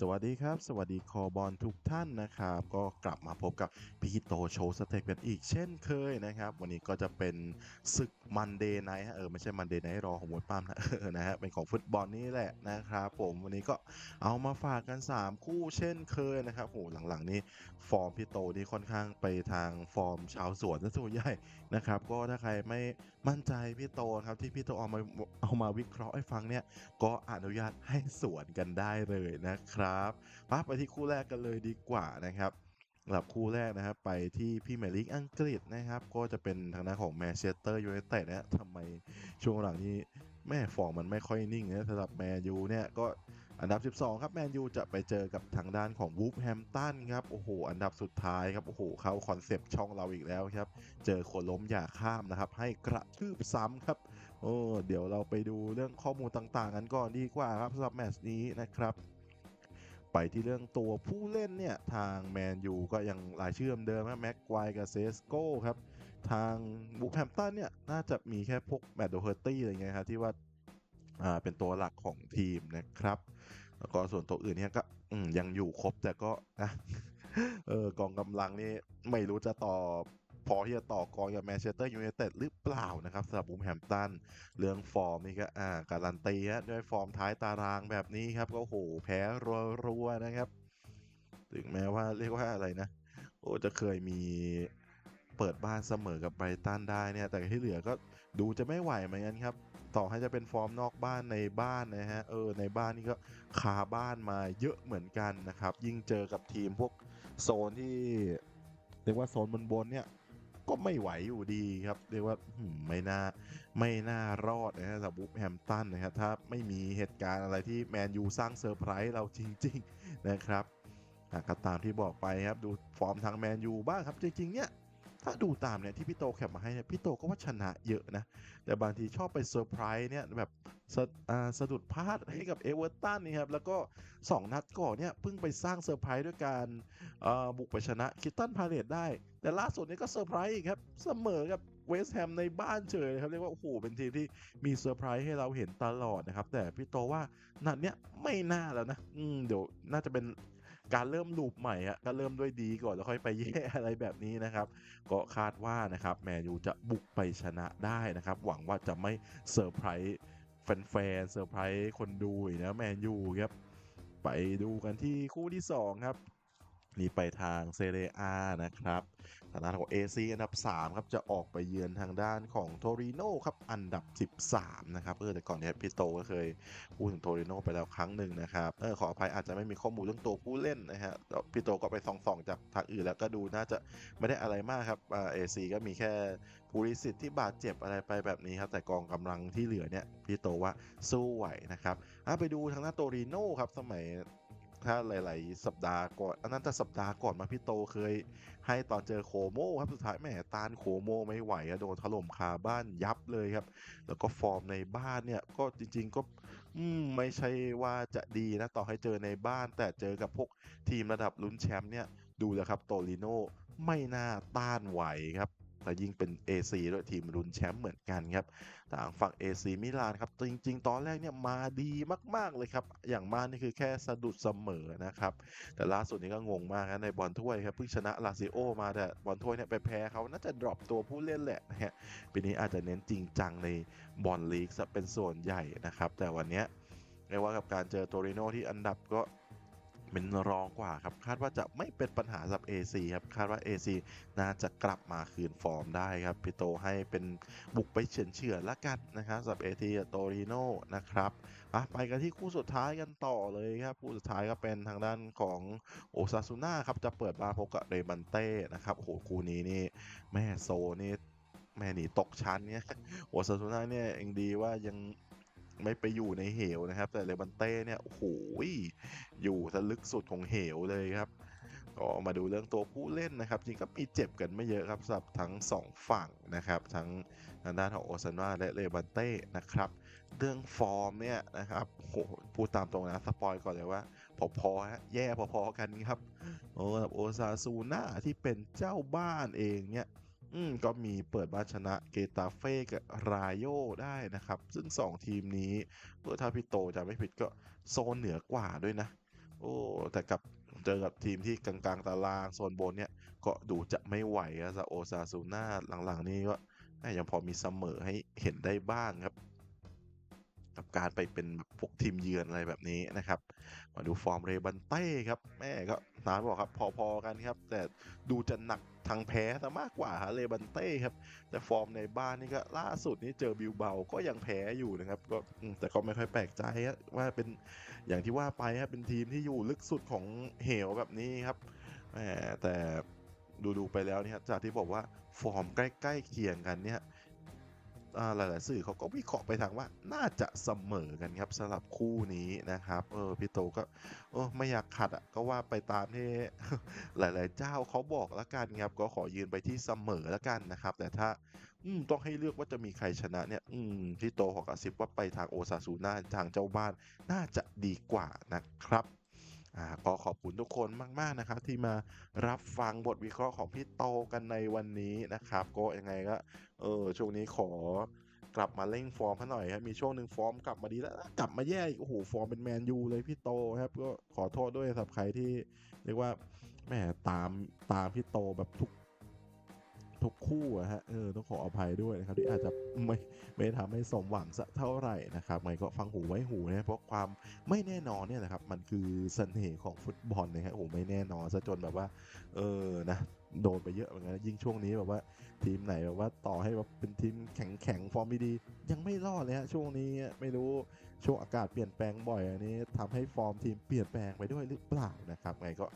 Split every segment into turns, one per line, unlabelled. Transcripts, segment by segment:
สวัสดีครับ สวัสดีคอบอลทุกท่านนะครับ ก็กลับมาพบกับพี่โตโชว์สเต็ปกันอีกเช่นเคยนะครับ วันนี้ก็จะเป็นศึกมันเดย์ไนท์เออไม่ใช่มันเดย์ไนท์รอของมวยปั้มนะเออนะฮะเป็นของฟุตบอลนี่แหละนะครับผมวันนี้ก็เอามาฝากกัน 3 คู่เช่นเคยนะครับโหหลังๆนี้ฟอร์มพี่โตนี่ค่อนข้างไปทางฟอร์มชาวสวนซะส่วนใหญ่นะครับก็ถ้าใครไม่ มั่นใจพี่โตครับที่พี่โตเอามาเอามาวิเคราะห์ให้ฟังเนี่ยก็อนุญาตให้สวนกันได้เลยนะครับปั๊บไปที่คู่แรกกันเลยดีกว่านะครับสำหรับคู่แรกนะครับไปที่พี่เมลิกอังกฤษนะครับ ก็จะเป็นทางด้านของแมนเชสเตอร์ยูไนเต็ดนะทำไมช่วงหลังนี้แม่ฟอร์มมันไม่ค่อยนิ่งนะสำหรับแมนยูเนี่ยก็ อันดับ 12 ครับแมนยูจะไปเจอกับทางด้านของวูฟแฮมตันครับโอ้โห อันดับสุดท้ายครับโอ้โหเข้าคอนเซปต์ช่องเราอีกแล้วครับ เจอคนล้มอย่าข้ามนะครับ ให้กระทืบซ้ำครับโอ้เดี๋ยวเราไปดูเรื่องข้อมูลต่างๆกันก่อนดีกว่าครับสำหรับแมตช์นี้นะครับไปที่เรื่องตัวผู้เล่นเนี่ย ทางแมนยูก็ยังรายชื่อเดิมนะแม็กควายกับเซสโก้ครับ ทางบุกแฮมตันเนี่ย น่าจะมีแค่พวกแมตต์โดเฮอร์ตี้อะไรเงี้ยครับที่ว่า เป็นตัวหลักของทีมนะครับ แล้วก็ส่วนตัวอื่นเนี่ยก็ยังอยู่ครบแต่ก็นะเออกองกำลังนี่ไม่รู้จะต่อพอที่จะต่อกรกับแมนเชสเตอร์ยูไนเต็ดหรือเปล่านะครับสำหรับบูมแฮมตันเรื่องฟอร์มนี่ก็อ่าการันตีฮะด้วยฟอร์มท้ายตารางแบบนี้ครับ ก็โหแพ้รัวๆนะครับ ถึงแม้ว่าเรียกว่าอะไรนะ โอ้จะเคยมีเปิดบ้านเสมอกับไบรตันได้เนี่ย แต่ที่เหลือก็ ดูจะไม่ไหวเหมือนกันครับ ต่อให้จะเป็นฟอร์มนอกบ้านในบ้านนะฮะเออในบ้านนี่ก็คาบ้านมาเยอะเหมือนกันนะครับ ยิ่งเจอกับทีมพวกโซนที่เรียกว่าโซนบนๆเนี่ยก็ไม่ไหวอยู่ดีครับ เรียกว่าไม่น่าไม่น่ารอดนะฮะสำหรับบุ๊แฮมตันนะครับถ้าไม่มีเหตุการณ์อะไรที่แมนยูสร้างเซอร์ไพรส์เราจริง ๆ นะครับก็ตามที่บอกไปครับ ดูฟอร์มทางแมนยูบ้างครับ จริง ๆ เนี่ย ถ้าดูตามเนี่ยที่พี่โตแคปมาให้เนี่ยพี่โตก็ว่าชนะเยอะนะ แต่บางทีชอบไปเซอร์ไพรส์เนี่ยแบบสะสะดุดพลาดให้กับเอเวอร์ตันนี่ครับ แล้วก็ 2 นัดก่อนเนี่ยเพิ่งไปสร้างเซอร์ไพรส์ด้วยการบุกไปชนะคิตตันพาเลตได้ แต่ล่าสุดนี้ก็เซอร์ไพรส์อีกครับ เสมอกับเวสต์แฮมในบ้านเฉยเลยครับ เรียกว่า โอ้โห เป็นทีมที่มีเซอร์ไพรส์ให้เราเห็นตลอดนะครับ แต่พี่โตว่านัดเนี้ยไม่น่าแล้วนะ อืมเดี๋ยวน่าจะเป็น การเริ่มลูปใหม่อะก็เริ่มด้วยดีก่อนแล้วค่อยไปแย่อะไรแบบนี้นะครับ ก็คาดว่านะครับแมนยูจะบุกไปชนะได้นะครับ หวังว่าจะไม่เซอร์ไพรส์แฟนๆเซอร์ไพรส์คนดูนะแมนยูครับไปดูกันที่คู่ที่ 2 ครับ นี่ไปทางเซเรียอานะครับทางด้านของ AC อันดับ 3 ครับ จะออกไปเยือนทางด้านของโทริโนครับ อันดับ 13 นะครับ เออ แต่ก่อนเนี้พี่โตก็เคยพูดถึงโทริโนไปแล้วครั้งหนึ่งนะครับ เออ ขออภัยอาจจะไม่มีข้อมูลเรื่องตัวผู้เล่นนะฮะแล้วพี่โตก็ไปส่องๆจากทางอื่นแล้วก็ดูน่าจะไม่ได้อะไรมากครับเอ่า AC ก็มีแค่ภูริสิทธิ์ที่บาดเจ็บอะไรไปแบบนี้ครับ แต่กองกำลังที่เหลือเนี่ยพี่โตว่าสู้ไหวนะครับอะไปดูทางด้านโตริโนครับ สมัย ถ้าหลาย ๆ สัปดาห์ก่อนอันนั้นแต่สัปดาห์ก่อนมาพี่โตเคย ให้ตอนเจอโคโมครับสุดท้ายแหมตานโคโมไม่ไหวอะโดนถล่มคาบ้านยับเลยครับ แล้วก็ฟอร์มในบ้านเนี่ยก็จริง ๆ ก็ไม่ใช่ว่าจะดีนะต่อให้เจอในบ้าน แต่เจอกับพวกทีมระดับลุ้นแชมป์เนี่ยดูเลยครับโตริโนไม่น่าต้านไหวครับ แต่ยิ่งเป็น AC ด้วยทีมรุนแชมป์เหมือนกันครับทางฝั่ง AC มิลานครับจริง ๆ ตอนแรกเนี่ยมาดีมาก ๆเลยครับ อย่างมากนี่คือแค่สะดุดเสมอนะครับแต่ล่าสุดนี้ก็งงมากนะในบอลถ้วยครับเพิ่งชนะลาซิโอมาแต่บอลถ้วยเนี่ยไปแพ้เขาน่าจะดรอปตัวผู้เล่นแหละนะฮะปีนี้อาจจะเน้นจริงจังในบอลลีกซะเป็นส่วนใหญ่นะครับแต่วันนี้ยเรียกว่ากับการเจอโตริโนที่อันดับก็ เป็นรองกว่าครับ คาดว่าจะไม่เป็นปัญหาสำหรับ AC ครับ คาดว่า AC น่าจะกลับมาคืนฟอร์มได้ครับพี่โตให้เป็นบุกไปเฉือนเฉือนละกันนะครับสำหรับเอทีโตริโนนะครับอะไปกันที่คู่สุดท้ายกันต่อเลยครับ คู่สุดท้ายก็เป็นทางด้านของโอซาซูน่าครับ จะเปิดบ้านพบกับเรบันเต้นะครับโอ้โหคู่นี้นี่แม่โซนี่แม่หนีตกชั้นเนี่ยโอซาซูน่าเนี่ยเองดีว่ายัง ไม่ไปอยู่ในเหวนะครับ แต่เรบันเต้เนี่ยโอ้โหอยู่ทะลึกสุดของเหวเลยครับ ก็มาดูเรื่องตัวผู้เล่นนะครับ จริงก็มีเจ็บกันไม่เยอะครับสำหรับทั้ง 2 ฝั่งนะครับ ทั้งทางด้านของโอซานวาและเลบันเต้นะครับ เรื่องฟอร์มเนี่ยนะครับโหพูดตามตรงนะสปอยก่อนเลยว่าพอๆฮะแย่พอๆกันครับโอ้โอซาซูน่าที่เป็นเจ้าบ้านเองเนี่ย อืมก็มีเปิดบ้านชนะเกตาเฟ่กับรายโยได้นะครับ ซึ่ง 2 ทีมนี้เมื่อถ้าพี่โตจะไม่ผิดก็โซนเหนือกว่าด้วยนะ โอ้แต่กับเจอกับทีมที่กลางๆตารางโซนบนเนี่ยก็ดูจะไม่ไหวอะซาโอซาซูน่าหลังๆ นี้ก็ยังพอมีเสมอให้เห็นได้บ้างครับ กับการไปเป็นแบบพวกทีมเยือนอะไรแบบนี้นะครับ มาดูฟอร์มเรบันเต้ครับแม่ก็นานบอกครับพอๆกันครับ แต่ดูจะหนักทางแพ้ซะมากกว่าฮะเรบันเต้ครับ แต่ฟอร์มในบ้านนี่ก็ล่าสุดนี่เจอบิลเบาก็ยังแพ้อยู่นะครับ ก็แต่ก็ไม่ค่อยแปลกใจฮะว่าเป็นอย่างที่ว่าไปฮะเป็นทีมที่อยู่ลึกสุดของเหวแบบนี้ครับแมแต่ดูๆไปแล้วเนี่ยจากที่บอกว่าฟอร์มใกล้ๆเคียงกันเนี่ย หลาย ๆ สื่อเขาก็วิเคราะห์ไปทางว่าน่าจะเสมอกันครับสำหรับคู่นี้นะครับเออพี่โตก็เออไม่อยากขัดอะก็ว่าไปตามที่หลาย ๆ เจ้าเขาบอกแล้วกันครับก็ขอยืนไปที่เสมอแล้วกันนะครับ แต่ถ้าอืมต้องให้เลือกว่าจะมีใครชนะเนี่ย อืมพี่โตขอกระซิบว่าไปทางโอซาซูน่าทางเจ้าบ้านน่าจะดีกว่านะครับ อ่าก็ขอบคุณทุกคนมากๆนะครับ ที่มารับฟังบทวิเคราะห์ของพี่โตกันในวันนี้นะครับ ก็ยังไงก็เออช่วงนี้ขอกลับมาเร่งฟอร์มเขาหน่อยครับมีช่วงหนึ่งฟอร์มกลับมาดีแล้วกลับมาแย่อีกโอ้โหฟอร์มเป็นแมนยูเลยพี่โตครับ ก็ขอโทษด้วยสำหรับใครที่เรียกว่าแหมตามตามพี่โตแบบทุก ทุกคู่อะฮะเออต้องขออภัยด้วยนะครับที่อาจจะไม่ไม่ทำให้สมหวังสักเท่าไหร่นะครับไม่ก็ฟังหูไว้หูนะเพราะความไม่แน่นอนเนี่ยนะครับมันคือเสน่ห์ของฟุตบอลนะฮะโอ้ไม่แน่นอนซะจนแบบว่าเออนะ โดนไปเยอะเหมือนกันยิ่งช่วงนี้แบบว่าทีมไหนแบบว่าต่อให้แบบเป็นทีมแข็งแข็งๆฟอร์มดี ยังไม่รอดเลยฮะช่วงนี้ไม่รู้ช่วงอากาศเปลี่ยนแปลงบ่อยอันนี้ทำให้ฟอร์มทีมเปลี่ยนแปลงไปด้วยหรือเปล่านะครับไงก็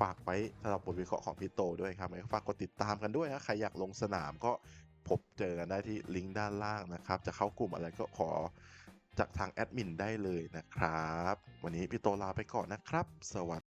ฝากไปสำหรับบทวิเคราะห์ของพี่โตด้วยครับไงก็ฝากกดติดตามกันด้วยนะใครอยากลงสนามก็พบเจอกันได้ที่ลิงก์ด้านล่างนะครับ จะเข้ากลุ่มอะไรก็ขอจากทางแอดมินได้เลยนะครับ วันนี้พี่โตลาไปก่อนนะครับ สวัสดี